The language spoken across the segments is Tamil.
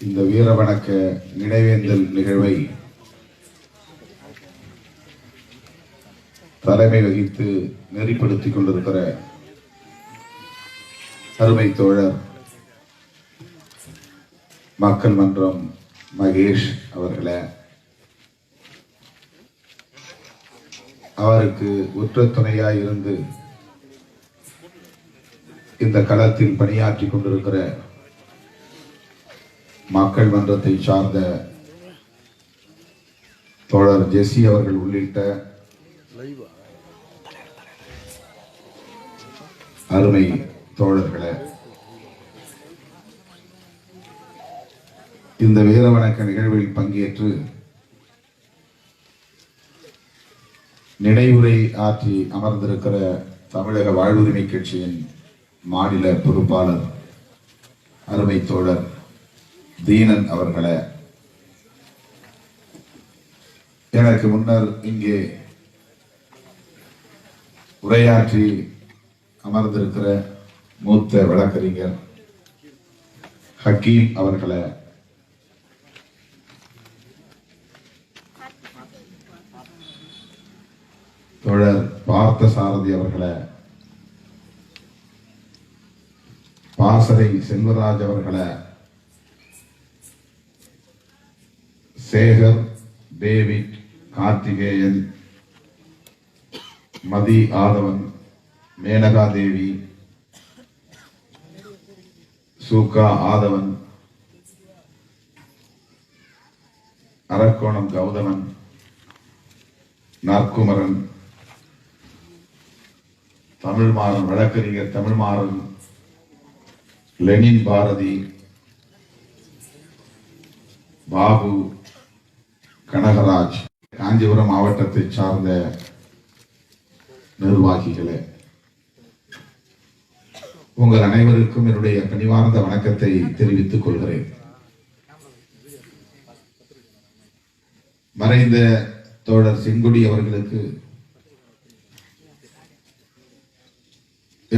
இந்த வீரவணக்க நினைவேந்தல் நிகழ்வை தலைமை வகித்து நெறிப்படுத்திக் கொண்டிருக்கிற அருமை தோழர் மக்கள் மன்றம் மகேஷ் அவர்களை. அவருக்கு உற்ற துணையாய் இருந்து இந்த களத்தில் பணியாற்றி கொண்டிருக்கிற மக்கள் மன்றத்தை சார்ந்த தோழர் ஜெஸ்ஸி அவர்கள் உள்ளிட்ட அருமை தோழர்களே இந்த வீரவணக்க நிகழ்வில் பங்கேற்று நினைவுரை ஆற்றி அமர்ந்திருக்கிற தமிழக வாழ்வுரிமை கட்சியின் மாநில பொறுப்பாளர் அருமை தோழர் தீனன் அவர்களே எனக்கு முன்னர் இங்கே உரையாற்றி அமர்ந்திருக்கிற மூத்த வழக்கறிஞர் ஹக்கீம் அவர்களே தோழர் பார்த்த சாரதி அவர்களே பாசறை செல்வராஜ் அவர்களை சேகர் டேவிட் கார்த்திகேயன் மதி ஆதவன் மேனகா தேவி சூகா ஆதவன் அரக்கோணம் கௌதமன் நாற்குமரன் தமிழ்மாறன் வழக்கறிஞர் தமிழ்மாறன் லெனின் பாரதி பாபு கனகராஜ் காஞ்சிபுரம் மாவட்டத்தை சார்ந்த நிர்வாகிகளே உங்கள் அனைவருக்கும் என்னுடைய பணிவார்ந்த வணக்கத்தை தெரிவித்துக் கொள்கிறேன். மறைந்த தோழர் செங்குடி அவர்களுக்கு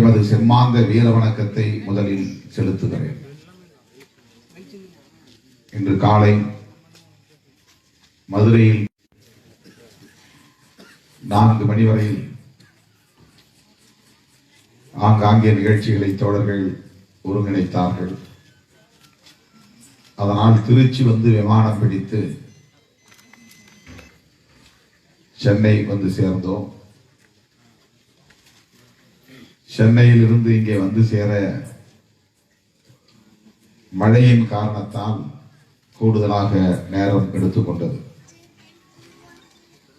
எமது செம்மாந்த வீர வணக்கத்தை முதலில் செலுத்துகிறேன். இன்று காலை மதுரையில் நான்கு மணி வரையில் ஆங்காங்கே நிகழ்ச்சிகளை தோழர்கள் ஒருங்கிணைத்தார்கள். அதனால் திருச்சி வந்து விமானம் பிடித்து சென்னை வந்து சேர்ந்தோம். சென்னையில் இருந்து இங்கே வந்து சேர மழையின் காரணத்தால் கூடுதலாக நேரம் எடுத்துக்கொண்டது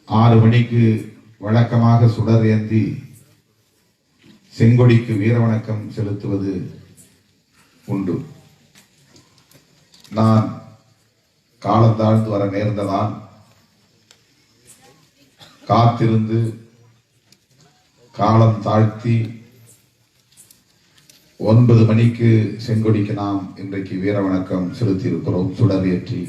ஆறு மணிக்கு வழக்கமாக சுடர் ஏந்தி செங்கொடிக்கு வீரவணக்கம் செலுத்துவது உண்டு. நான் காலம் தாழ்ந்து வர நேர்ந்ததால் காத்திருந்து காலம் தாழ்த்தி ஒன்பது மணிக்கு செங்கொடிக்கு நாம் இன்றைக்கு வீரவணக்கம் செலுத்தி இருக்கிறோம் சுடர் ஏற்றி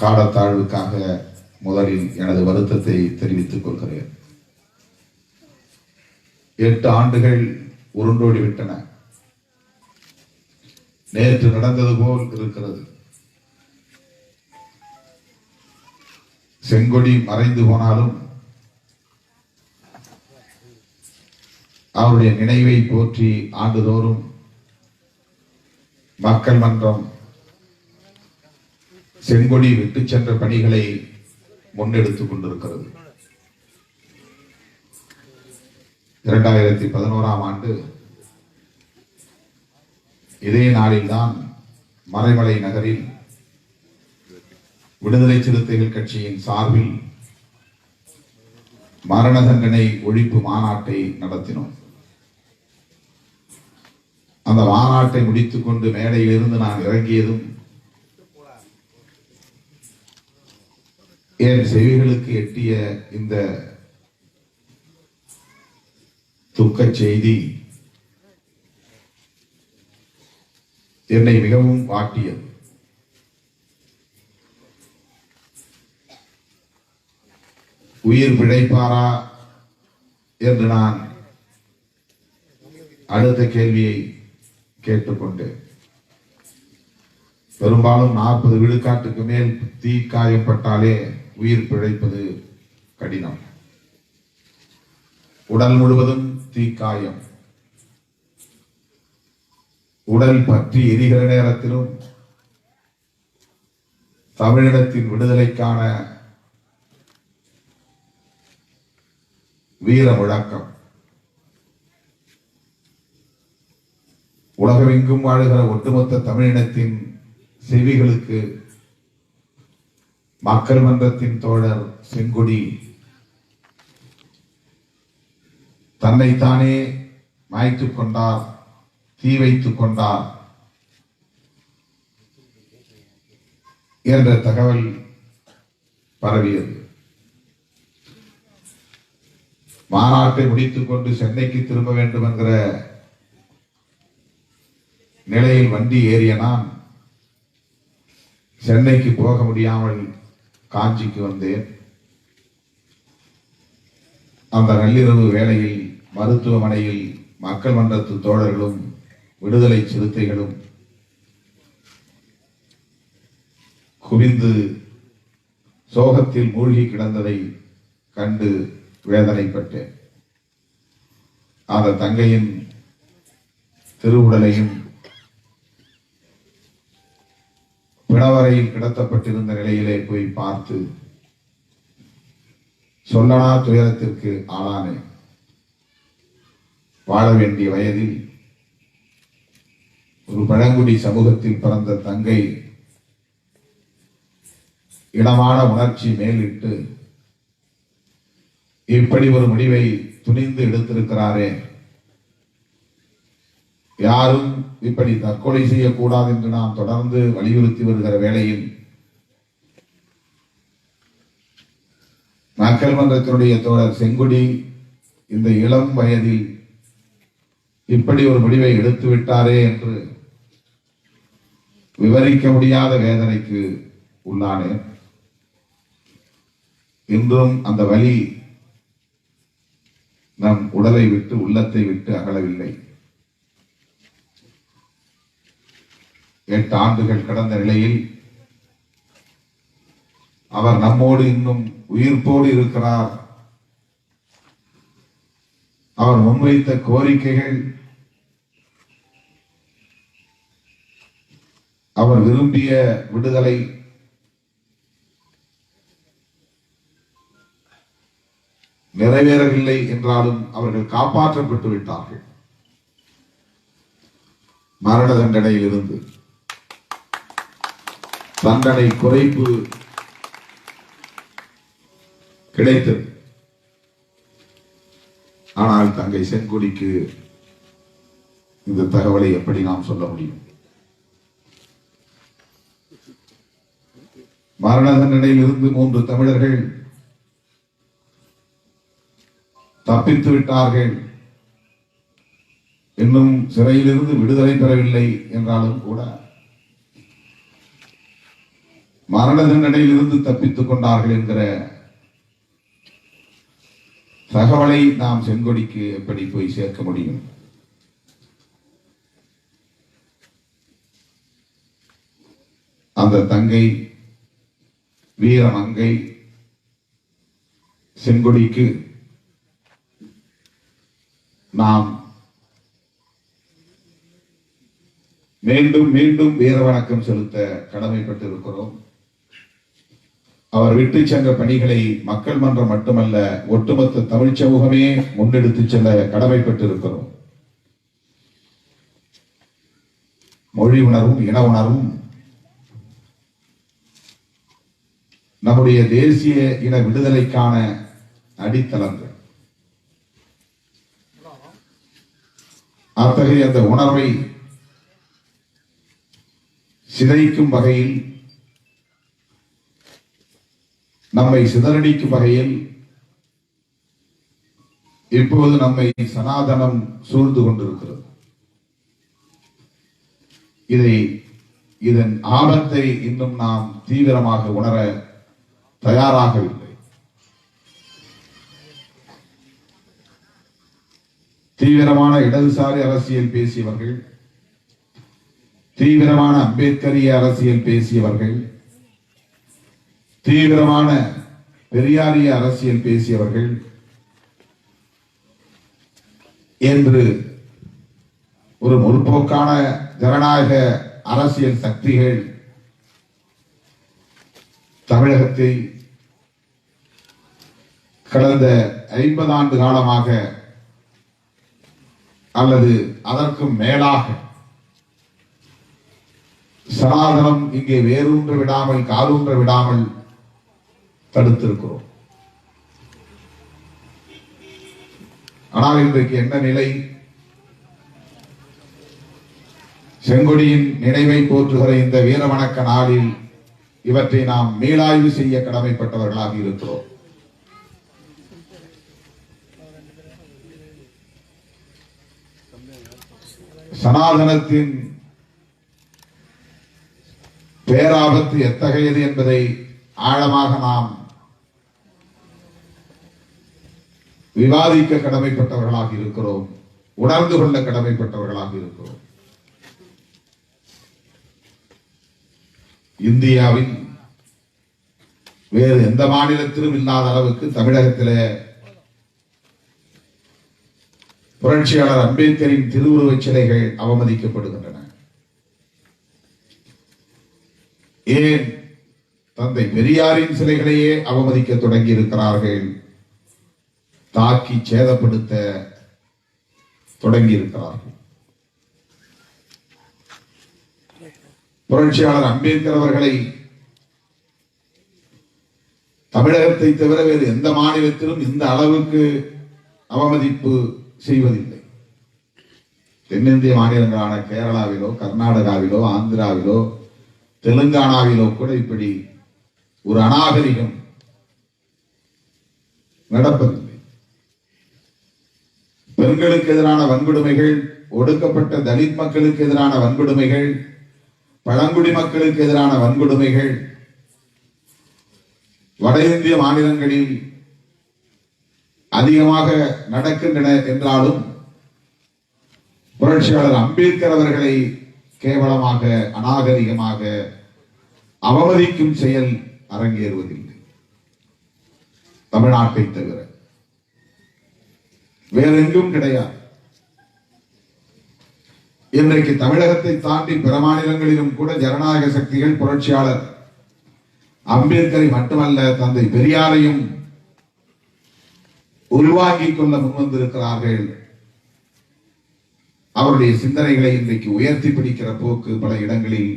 காலத்தாழ்வுக்காக முதலில் எனது வருத்தத்தை தெரிவித்துக் கொள்கிறேன். எட்டு ஆண்டுகள் உருண்டோடி விட்டன. நேற்று நடந்தது போல் இருக்கிறது. செங்கொடி மறைந்து போனாலும் அவருடைய நினைவை போற்றி ஆண்டுதோறும் மக்கள் மன்றம் செங்கொடி விட்டு சென்ற பணிகளை முன்னெடுத்துக் கொண்டிருக்கிறது. இரண்டாயிரத்தி பதினோராம் ஆண்டு இதே நாளில்தான் மறைமலை நகரில் விடுதலை சிறுத்தைகள் கட்சியின் சார்பில் மரண தண்டனை ஒழிப்பு மாநாட்டை நடத்தினோம். அந்த மாநாட்டை முடித்துக்கொண்டு மேடையிலிருந்து நான் இறங்கியதும் என் செவிகளுக்கு எட்டிய இந்த துக்க செய்தி என்னை மிகவும் வாட்டியது. உயிர் பிழைப்பாரா என்று நான் அடுத்த கேள்வியை கேட்டுக்கொண்டேன். பெரும்பாலும் நாற்பது விழுக்காட்டுக்கு மேல் தீ காயப்பட்டாலே உயிர் பிழைப்பது கடினம். உடல் முழுவதும் தீக்காயம் உடல் பற்றி எரிகிற நேரத்திலும் தமிழினத்தின் விடுதலைக்கான வீர முழக்கம். உலகமெங்கும் வாழுகிற ஒட்டுமொத்த தமிழினத்தின் செவிகளுக்கு மக்கள் மன்றத்தின் தோழர் செங்குடி. தன்னைத்தானே மாய்த்துக் கொண்டார் தீ வைத்துக் கொண்டார். என்ற தகவல் பரவியது. மாநாட்டை முடித்துக் கொண்டு சென்னைக்கு திரும்ப வேண்டும் என்கிற நிலையில் வண்டி ஏறிய நான் சென்னைக்கு போக முடியாமல் காஞ்சிக்கு வந்தேன். அந்த நள்ளிரவு வேளையில் மருத்துவமனையில் மக்கள் மன்றத்து தோழர்களும் விடுதலை சிறுத்தைகளும் குவிந்து சோகத்தில் மூழ்கி கிடந்ததை கண்டு வேதனைப்பட்டேன். அந்த தங்கையின் திருவுடலையும் பிணவரையில் கிடத்தப்பட்டிருந்த நிலையிலே போய் பார்த்து சொல்லனா துயரத்திற்கு ஆளானேன் வாழ வேண்டிய வயதில் ஒரு பழங்குடி சமூகத்தில் பிறந்த தங்கை இடமான உணர்ச்சி மேலிட்டு இப்படி ஒரு முடிவை துணிந்து எடுத்திருக்கிறாரே. யாரும் இப்படி தற்கொலை செய்யக்கூடாது என்று நாம் தொடர்ந்து வலியுறுத்தி வருகிற வேளையில் மக்கள் மன்றத்தினுடைய தோழர் செங்குடி இந்த இளம் வயதில் இப்படி ஒரு முடிவை எடுத்து விட்டாரே என்று விவரிக்க முடியாத வேதனைக்கு உள்ளானேன் இன்றும் அந்த வலி நம் உடலை விட்டு உள்ளத்தை விட்டு அகலவில்லை. எட்டு ஆண்டுகள் கடந்த நிலையில் அவர் நம்மோடு இன்னும் உயிர்ப்போடு இருக்கிறார். அவர் முன்வைத்த கோரிக்கைகள் அவர் விரும்பிய விடுதலை நிறைவேறவில்லை என்றாலும் அவர்கள் காப்பாற்றப்பட்டு விட்டார்கள் மரண தண்டனையில் இருந்து தண்டனை குறைப்பு கிடைத்தது. ஆனால் தங்கை செங்கொடிக்கு இந்த தகவலை எப்படி நாம் சொல்ல முடியும்? மரண தண்டனையில் இருந்து மூன்று தமிழர்கள் தப்பித்து விட்டார்கள். இன்னும் சிறையிலிருந்து விடுதலை பெறவில்லை என்றாலும் கூட மரண தண்டனையிலிருந்து தப்பித்துக் கொண்டார்கள் என்கிற தகவலை நாம் செங்கொடிக்கு எப்படி போய் சேர்க்க முடியும்? அந்த தங்கை வீரமங்கை செங்கொடிக்கு நாம் மீண்டும் மீண்டும் வீர வணக்கம் செலுத்த கடமைப்பட்டிருக்கிறோம். அவர் விட்டு சென்ற பணிகளை மக்கள் மன்றம் மட்டுமல்ல ஒட்டுமொத்த தமிழ் சமூகமே முன்னெடுத்து செல்ல கடமைப்பட்டிருக்கிறோம். மொழி உணர்வும் இன உணர்வும் நம்முடைய தேசிய இன விடுதலைக்கான அடித்தளங்கள். அத்தகைய அந்த உணர்வை சிதைக்கும் வகையில் நம்மை சிதறடிக்கும் வகையில் இப்போது நம்மை சனாதனம் சூழ்ந்து கொண்டிருக்கிறது. இதை இதன் ஆபத்தை இன்னும் நாம் தீவிரமாக உணர தயாராகவில்லை. தீவிரமான இடதுசாரி அரசியல் பேசியவர்கள் தீவிரமான அம்பேத்கரிய அரசியல் பேசியவர்கள் தீவிரமான பெரியாரிய அரசியல் பேசியவர்கள் என்று ஒரு முற்போக்கான ஜனநாயக அரசியல் சக்திகள் தமிழகத்தை கடந்த ஐம்பது ஆண்டு காலமாக அல்லது அதற்கும் மேலாக சனாதனம் இங்கே வேரூன்ற விடாமல் காலூன்ற விடாமல் தடுத்திருக்கிறோம். ஆனால் இன்றைக்கு என்ன நிலை? செங்கொடியின் நினைவை போற்றுகிற இந்த வீரவணக்க நாளில் இவற்றை நாம் மீளாய்வு செய்ய கடமைப்பட்டவர்களாக இருக்கிறோம். சனாதனத்தின் பேராபத்து எத்தகையது என்பதை ஆழமாக நாம் விவாதிக்க கடமைப்பட்டவர்களாக இருக்கிறோம். உணர்ந்து கொள்ள கடமைப்பட்டவர்களாக இருக்கிறோம். இந்தியாவில் வேறு எந்த மாநிலத்திலும் இல்லாத அளவுக்கு தமிழகத்திலே புரட்சியாளர் அம்பேத்கரின் திருவுருவச் சிலைகள் அவமதிக்கப்படுகின்றன. ஏன் தந்தை பெரியாரின் சிலைகளையே அவமதிக்க தொடங்கி இருக்கிறார்கள் தாக்கி சேதப்படுத்த தொடங்கி இருக்கிறார்கள் புரட்சியாளர் அம்பேத்கர் அவர்களை தமிழகத்தை தவிர வேறு எந்த மாநிலத்திலும் இந்த அளவுக்கு அவமதிப்பு செய்வதில்லை. தென்னிந்திய மாநிலங்களான கேரளாவிலோ கர்நாடகாவிலோ ஆந்திராவிலோ தெலுங்கானாவிலோ கூட இப்படி ஒரு அநாகரிகம் நடப்பதில்லை. பெண்களுக்கு எதிரான வன்கொடுமைகள் ஒடுக்கப்பட்ட தலித் மக்களுக்கு எதிரான வன்கொடுமைகள் பழங்குடி மக்களுக்கு எதிரான வன்கொடுமைகள் வட இந்திய மாநிலங்களில் அதிகமாக நடக்கின்றன என்றாலும் புரட்சியாளர் அம்பேத்கர் அவர்களை கேவலமாக அநாகரிகமாக அவமதிக்கும் செயல் அரங்கேறுவதில்லை. தமிழ்நாட்டை தவிர. வேறெங்கும் கிடையாது. இன்றைக்கு தமிழகத்தை தாண்டி பிற மாநிலங்களிலும் கூட ஜனநாயக சக்திகள் புரட்சியாளர் அம்பேத்கரை மட்டுமல்ல தந்தை பெரியாரையும் உருவாக்கிக் கொள்ள முன்வந்திருக்கிறார்கள். அவருடைய சிந்தனைகளை இன்றைக்கு உயர்த்தி பிடிக்கிற போக்கு பல இடங்களில்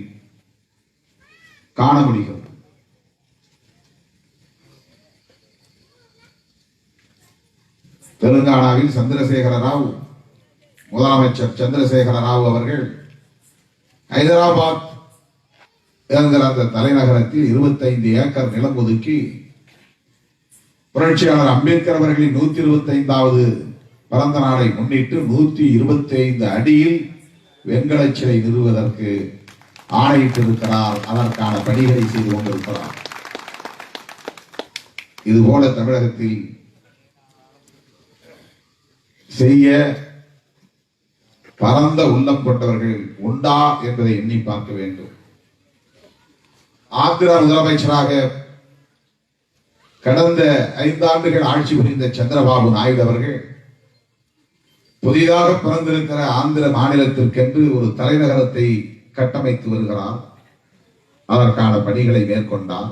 காண முடிகிறது. தெலுங்கானாவில் சந்திரசேகர ராவ் முதலமைச்சர் சந்திரசேகர ராவ் அவர்கள் ஹைதராபாத் என்கிற அந்த தலைநகரத்தில் 25 ஏக்கர் நிலம் ஒதுக்கி புரட்சியாளர் அம்பேத்கர் அவர்களின் நூத்தி இருபத்தி ஐந்தாவது பிறந்த நாளை முன்னிட்டு நூத்தி இருபத்தி ஐந்து அடியில் வெண்கல சிலை நிறுவதற்கு ஆணையிட்டிருக்கிறார். அதற்கான பணிகளை செய்து கொண்டிருக்கிறார். இதுபோல தமிழகத்தில் செய்ய பரந்த உள்ளம் கொண்டவர்கள் உண்டா என்பதை எண்ணி பார்க்க வேண்டும். ஆந்திரா முதலமைச்சராக கடந்த ஐந்தாண்டுகள் ஆட்சி புரிந்த சந்திரபாபு நாயுடு அவர்கள் புதிதாக பிறந்திருக்கிற ஆந்திர மாநிலத்திற்கென்று ஒரு தலைநகரத்தை கட்டமைத்து வருகிறார். அதற்கான பணிகளை மேற்கொண்டார்.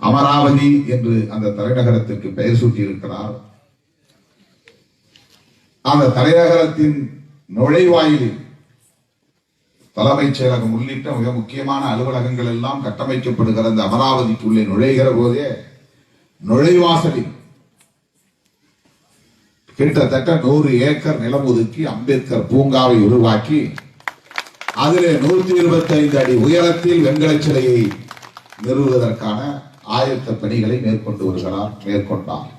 அமராவதி என்று அந்த தலைநகரத்திற்கு பெயர் சூட்டியிருக்கிறார். அந்த தலைநகரத்தின் நுழைவாயிலில் தலைமைச் செயலகம் உள்ளிட்ட மிக முக்கியமான அலுவலகங்கள் எல்லாம் கட்டமைக்கப்படுகிற அந்த அமராவதிக்குள்ளே நுழைகிற போதே நுழைவாசலில் கிட்டத்தட்ட நூறு ஏக்கர் நிலம் ஒதுக்கி அம்பேத்கர் பூங்காவை உருவாக்கி அதிலே நூற்றி இருபத்தி ஐந்து அடி உயரத்தில் வெண்கல சிலையை நிறுவுவதற்கான ஆயத்த பணிகளை மேற்கொண்டு வருகிறார் மேற்கொண்டார்.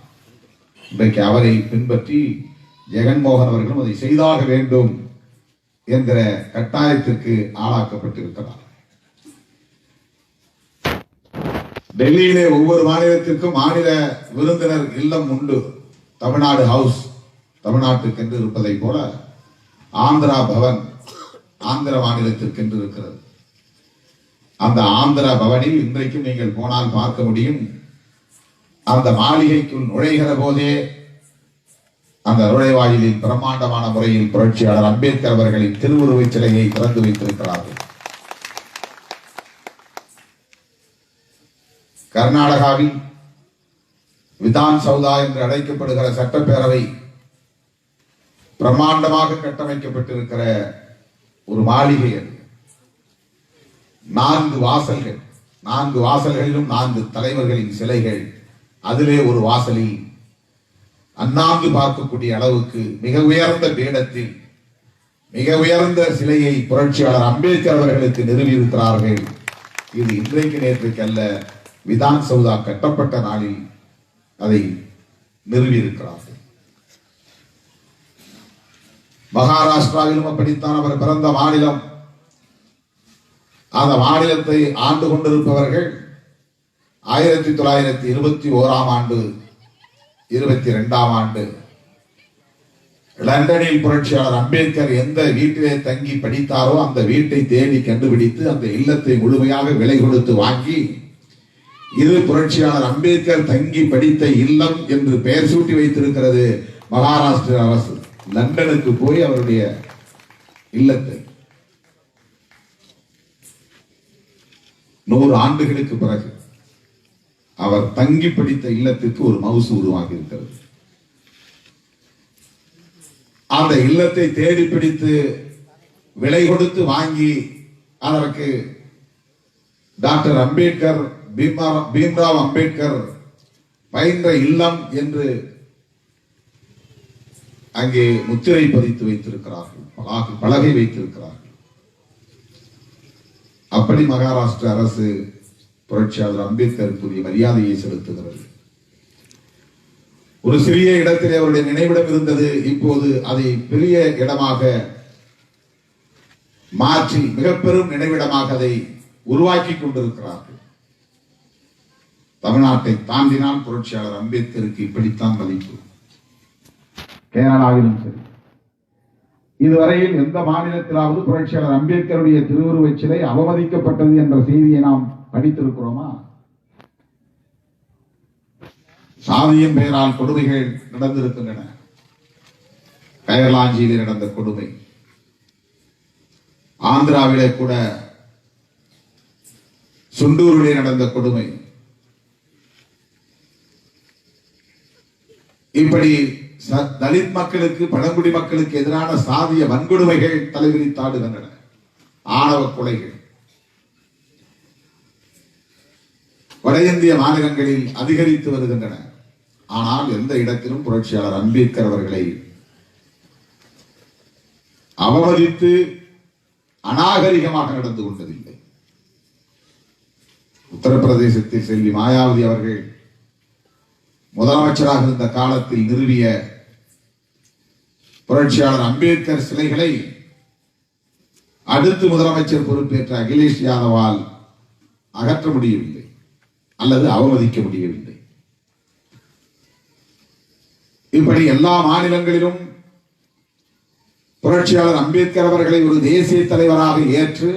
இன்றைக்கு அவரை பின்பற்றி ஜெகன்மோகன் அவர்களும் அதை செய்தாக வேண்டும் என்கிற கட்டாயத்திற்கு ஆளாக்கப்பட்டிருக்கிறார் டெல்லியிலே ஒவ்வொரு மாநிலத்திற்கும் மாநில விருந்தினர் இல்லம் உண்டு. தமிழ்நாடு ஹவுஸ் தமிழ்நாட்டுக்கென்று இருப்பதை போல ஆந்திரா பவன் ஆந்திர மாநிலத்திற்கென்று இருக்கிறது அந்த ஆந்திர பவனில் இன்றைக்கும் நீங்கள் போனால் பார்க்க முடியும். அந்த மாளிகைக்குள் நுழைகிற போதே அந்த நுழைவாயிலில் பிரம்மாண்டமான முறையில் புரட்சியாளர் அம்பேத்கர் அவர்களின் திருவுருவச் சிலையை திறந்து வைத்திருக்கிறார்கள். கர்நாடகாவில் விதான் சௌதா என்று அழைக்கப்படுகிற சட்டப்பேரவை பிரம்மாண்டமாக கட்டமைக்கப்பட்டிருக்கிற ஒரு மாளிகை அது நான்கு வாசல்கள். நான்கு வாசல்களிலும் நான்கு தலைவர்களின் சிலைகள். அதிலே ஒரு வாசலில் அண்ணாந்து பார்க்கக்கூடிய அளவுக்கு மிக உயர்ந்த பீடத்தில் மிக உயர்ந்த சிலையை புரட்சியாளர் அம்பேத்கர் அவர்களுக்கு நிறுவியிருக்கிறார்கள். இது இன்றைக்கு நேற்றுக்கு அல்ல விதான் சௌதா கட்டப்பட்ட நாளில் அதை நிறுவியிருக்கிறார்கள். மகாராஷ்டிராவிலும் அப்படித்தான் அவர் பிறந்த மாநிலம். அந்த மாநிலத்தை ஆண்டு கொண்டிருப்பவர்கள் ஆயிரத்தி தொள்ளாயிரத்தி இருபத்தி ஓராம் ஆண்டு இருபத்தி ரெண்டாம் ஆண்டு. லண்டனில் புரட்சியாளர் அம்பேத்கர் எந்த வீட்டிலே தங்கி படித்தாரோ அந்த வீட்டை தேடி கண்டுபிடித்து அந்த இல்லத்தை முழுமையாக விலை கொடுத்து வாங்கி இது புரட்சியாளர் அம்பேத்கர் தங்கி படித்த இல்லம் என்று பெயர் சூட்டி வைத்திருக்கிறது மகாராஷ்டிர அரசு. லண்டனுக்கு போய் அவருடைய இல்லத்தை நூறு ஆண்டுகளுக்கு பிறகு அவர் தங்கி படித்த இல்லத்திற்கு ஒரு மவுசு உருவாகி இருக்கிறது அந்த இல்லத்தை தேடி பிடித்து விலை கொடுத்து வாங்கி அதற்கு டாக்டர் அம்பேத்கர் பீம்ராவ் அம்பேத்கர் பயின்ற இல்லம் என்று அங்கே முத்திரை பதித்து வைத்திருக்கிறார்கள். பலகை வைத்திருக்கிறார்கள். அப்படி மகாராஷ்டிர அரசு புரட்சியாளர் அம்பேத்கருக்குரிய மரியாதையை செலுத்துகிறது ஒரு சிறிய இடத்திலே அவருடைய நினைவிடம் இருந்தது இப்போது அதை பெரிய இடமாக மாற்றி மிக பெரும் நினைவிடமாக அதை உருவாக்கி கொண்டிருக்கிறார்கள். தமிழ்நாட்டை தாண்டினால் புரட்சியாளர் அம்பேத்கருக்கு இப்படித்தான் மதிப்பு. கேரளாவிலும் சரி. இதுவரையில் எந்த மாநிலத்திலாவது புரட்சியாளர் அம்பேத்கருடைய திருவுருவச் சிலை அவமதிக்கப்பட்டது என்ற செய்தியை நாம் படித்திருக்கிறோமா? சாதியின் பெயரால் கொடுமைகள் நடந்திருக்கின்றன. கயர்லாஞ்சியிலே நடந்த கொடுமை. ஆந்திராவிலே கூட சுண்டூரிலே நடந்த கொடுமை. இப்படி ச- தலித் மக்களுக்கு பழங்குடி மக்களுக்கு எதிரான சாதிய வன்கொடுமைகள் தலைவிரித்தாடுகின்றன. ஆணவ கொலைகள். வட இந்திய மாநிலங்களில் அதிகரித்து வருகின்றன. ஆனால் எந்த இடத்திலும் புரட்சியாளர் அம்பேத்கர் அவர்களை அவமதித்து அநாகரிகமாக நடந்து கொண்டதில்லை. உத்தரப்பிரதேசத்தில் செல்வி மாயாவதி அவர்கள் முதலமைச்சராக இருந்த காலத்தில் நிறுவிய புரட்சியாளர் அம்பேத்கர் சிலைகளை அடுத்து முதலமைச்சர் பொறுப்பேற்ற அகிலேஷ் யாதவால் அகற்ற முடியவில்லை. அல்லது அவமதிக்க முடியவில்லை. இப்படி எல்லா மாநிலங்களிலும் புரட்சியாளர் அம்பேத்கர் அவர்களை ஒரு தேசிய தலைவராக ஏற்று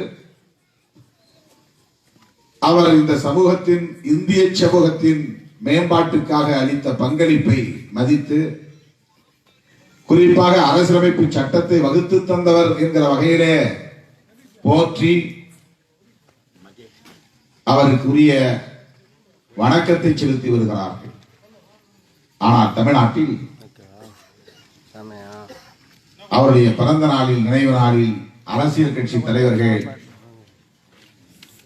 அவர் இந்த சமூகத்தின் இந்திய சமூகத்தின் மேம்பாட்டுக்காக அளித்த பங்களிப்பை மதித்து குறிப்பாக அரசியலமைப்பு சட்டத்தை வகுத்து தந்தவர் என்கிற வகையிலே போற்றி அவருக்குரிய வணக்கத்தை செலுத்தி வருகிறார்கள். ஆனால் தமிழ்நாட்டில் அவருடைய பிறந்த நாளில் நினைவு நாளில் அரசியல் கட்சி தலைவர்கள்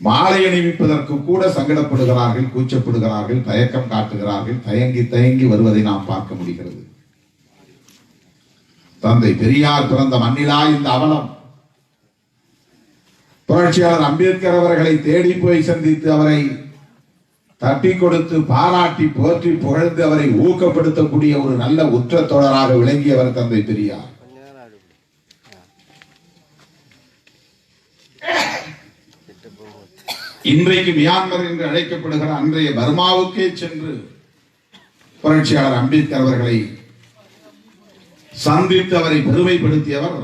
மாலை அணிவிப்பதற்கு கூட சங்கடப்படுகிறார்கள் கூச்சப்படுகிறார்கள் தயக்கம் காட்டுகிறார்கள் தயங்கி தயங்கி வருவதை நாம் பார்க்க முடிகிறது. தந்தை பெரியார் பிறந்த மண்ணிலா இந்த அவலம்? புரட்சியாளர் அம்பேத்கர் அவர்களை தேடி போய் சந்தித்து அவரை தட்டி கொடுத்து பாராட்டி போற்றி புகழ்ந்து அவரை ஊக்கப்படுத்தக்கூடிய ஒரு நல்ல உற்ற தொடராக விளங்கியவர் தந்தை பெரியார். இன்றைக்கு மியான்மர் என்று அழைக்கப்படுகிற அன்றைய பர்மாவுக்கே சென்று புரட்சியாளர் அம்பேத்கர் அவர்களை சந்தித்து அவரை பெருமைப்படுத்தியவர்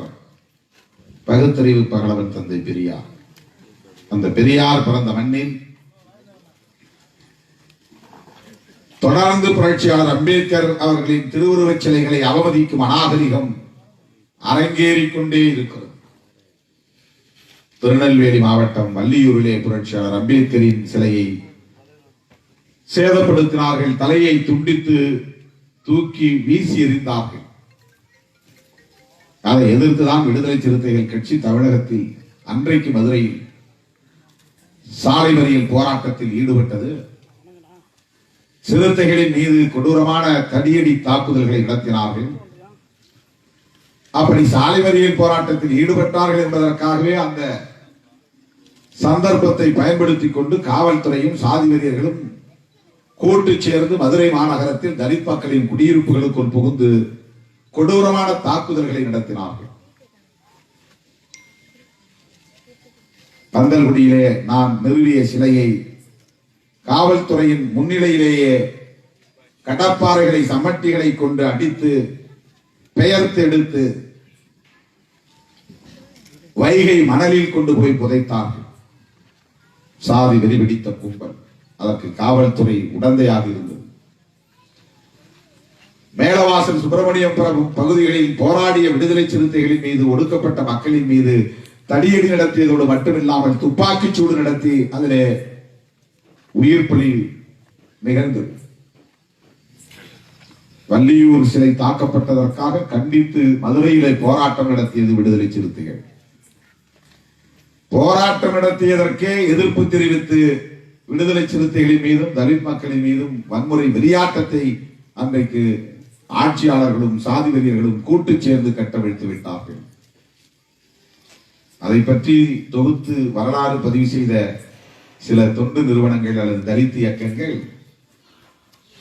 பகுத்தறிவு பகலவன் தந்தை பெரியார். அந்த பெரியார் பிறந்த மண்ணில் தொடர்ந்து புரட்சியாளர் அம்பேத்கர் அவர்களின் திருவுருவச் சிலைகளை அவமதிக்கும் அநாகரிகம் அரங்கேறிக் கொண்டே இருக்கிறது. திருநெல்வேலி மாவட்டம் வள்ளியூரிலே புரட்சியாளர் அம்பேத்கரின் சிலையை சேதப்படுத்தினார்கள். தலையை துண்டித்து தூக்கி வீசி எறிந்தார்கள். அதை எதிர்த்துதான் விடுதலை சிறுத்தைகள் கட்சி தமிழகத்தில் அன்றைக்கு மதுரையில் சாலை மறியல் போராட்டத்தில் ஈடுபட்டது. சிறுத்தைகளின் மீது கொடூரமான தடியடி தாக்குதல்களை நடத்தினார்கள். அப்படி சாலை மறியல் போராட்டத்தில் ஈடுபட்டார்கள் என்பதற்காகவே அந்த சந்தர்ப்பத்தை பயன்படுத்திக் கொண்டு காவல்துறையும் சாதி வெறியர்களும் கூட்டு சேர்ந்து மதுரை மாநகரத்தில் தலித் மக்களின் குடியிருப்புகளுக்குள் புகுந்து கொடூரமான தாக்குதல்களை நடத்தினார்கள். பந்தல்குடியிலே நான் நிறுவிய சிலையை காவல்துறையின் முன்னிலையிலேயே கடப்பாறைகளை சமட்டிகளை கொண்டு அடித்து பெயர்த்து எடுத்து வைகை மணலில் கொண்டு போய் புதைத்தார்கள். சாதி வெறிபிடித்த கும்பல். அதற்கு காவல்துறை உடந்தையாக இருந்தது. மேலவாசல் சுப்பிரமணியம் பிரபு பகுதிகளில் போராடிய விடுதலை சிறுத்தைகளின் மீது ஒடுக்கப்பட்ட மக்களின் மீது தடியடி நடத்தியதோடு மட்டுமில்லாமல் துப்பாக்கிச் சூடு நடத்தி அதிலே உயிர் பலி நிகழ்ந்தது வள்ளியூர் சிலை தாக்கப்பட்டதற்காக கண்டித்து மதுரையிலே போராட்டம் நடத்தியது விடுதலை சிறுத்தைகள். போராட்டம் நடத்தியதற்கே எதிர்ப்பு தெரிவித்து விடுதலை சிறுத்தைகளின் மீதும் தலித் மக்களின் மீதும் வன்முறை வெறியாட்டத்தை அன்றைக்கு ஆட்சியாளர்களும் சாதி வெறியர்களும் கூட்டு சேர்ந்து கட்டவிழ்த்து விட்டார்கள். அதை பற்றி தொகுத்து வரலாறு பதிவு செய்த சில தொண்டு நிறுவனங்கள் அல்லது தலித் இயக்கங்கள்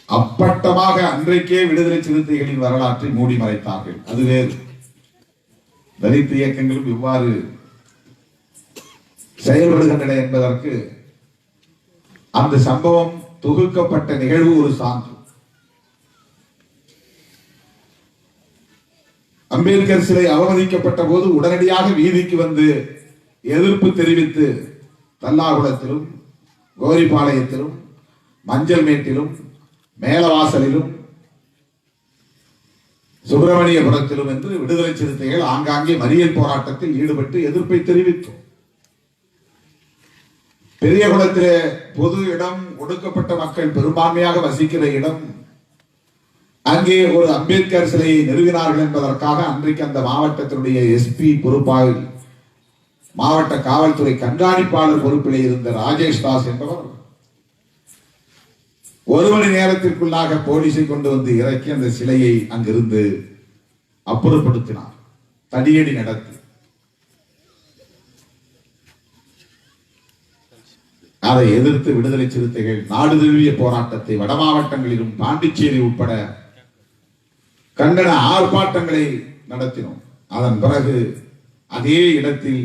அப்பட்டமாக அன்றைக்கே விடுதலை சிறுத்தைகளின் வரலாற்றை மூடி மறைத்தார்கள். அது வேறு. தலித் இயக்கங்களும் இவ்வாறு செயல்படுகின்றன என்பதற்கு அந்த சம்பவம் தொகுக்கப்பட்ட நிகழ்வு ஒரு சான்று. அம்பேத்கர் சிலை அவமதிக்கப்பட்ட போது உடனடியாக வீதிக்கு வந்து எதிர்ப்பு தெரிவித்து தல்லாகுளத்திலும் கோரிப்பாளையத்திலும் மஞ்சள் மேட்டிலும் மேலவாசலிலும் சுப்பிரமணியபுரத்திலும் என்று விடுதலை சிறுத்தைகள் ஆங்காங்கே மறியல் போராட்டத்தில் ஈடுபட்டு எதிர்ப்பை தெரிவித்தோம். பெரிய குளத்திலே பொது இடம் ஒடுக்கப்பட்ட மக்கள் பெரும்பான்மையாக வசிக்கிற இடம். அங்கே ஒரு அம்பேத்கர் சிலையை நிறுவினார்கள் என்பதற்காக அன்றைக்கு அந்த மாவட்டத்தினுடைய எஸ்பி பொறுப்பாக மாவட்ட காவல்துறை கண்காணிப்பாளர் பொறுப்பிலே இருந்த ராஜேஷ் தாஸ் என்பவர். ஒரு மணி நேரத்திற்குள்ளாக போலீஸை கொண்டு வந்து இறக்கி அந்த சிலையை அங்கிருந்து அப்புறப்படுத்தினார். தடியடி நடத்தி. அதை எதிர்த்து விடுதலை சிறுத்தைகள் நாடு தழுவிய போராட்டத்தை வட மாவட்டங்களிலும் பாண்டிச்சேரி உட்பட கண்டன ஆர்ப்பாட்டங்களை நடத்தினோம். அதன் பிறகு அதே இடத்தில்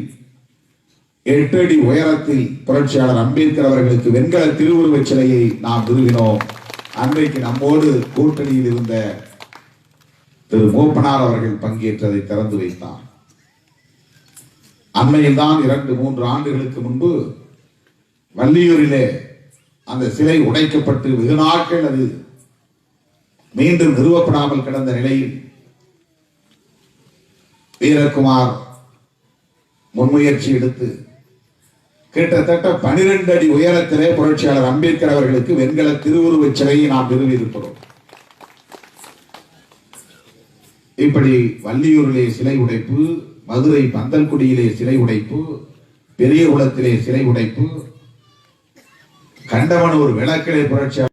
எட்டு அடி உயரத்தில் புரட்சியாளர் அம்பேத்கர் அவர்களுக்கு வெண்கல திருவுருவச் சிலையை நாம் நிறுவினோம் அன்றைக்கு நம்மோடு கூட்டணியில் இருந்த திரு மூப்பனார் அவர்கள் பங்கேற்றதை திறந்து வைத்தார். அண்மையில் தான் இரண்டு மூன்று ஆண்டுகளுக்கு முன்பு வள்ளியூரிலே அந்த சிலை உடைக்கப்பட்டு வெகு நாட்கள் அது மீண்டும் நிறுவப்படாமல் கிடந்த நிலையில் வீரகுமார் முன்முயற்சி எடுத்து கிட்டத்தட்ட பனிரெண்டு அடி உயரத்திலே புரட்சியாளர் அம்பேத்கர் அவர்களுக்கு வெண்கல திருவுருவச் சிலையை நாம் நிறுவியிருக்கிறோம். இப்படி வள்ளியூரிலே சிலை உடைப்பு மதுரை பந்தல்குடியிலே சிலை உடைப்பு பெரிய குளத்திலே சிலை உடைப்பு கண்டவனூர் விளக்கிலே புரட்சியாளர்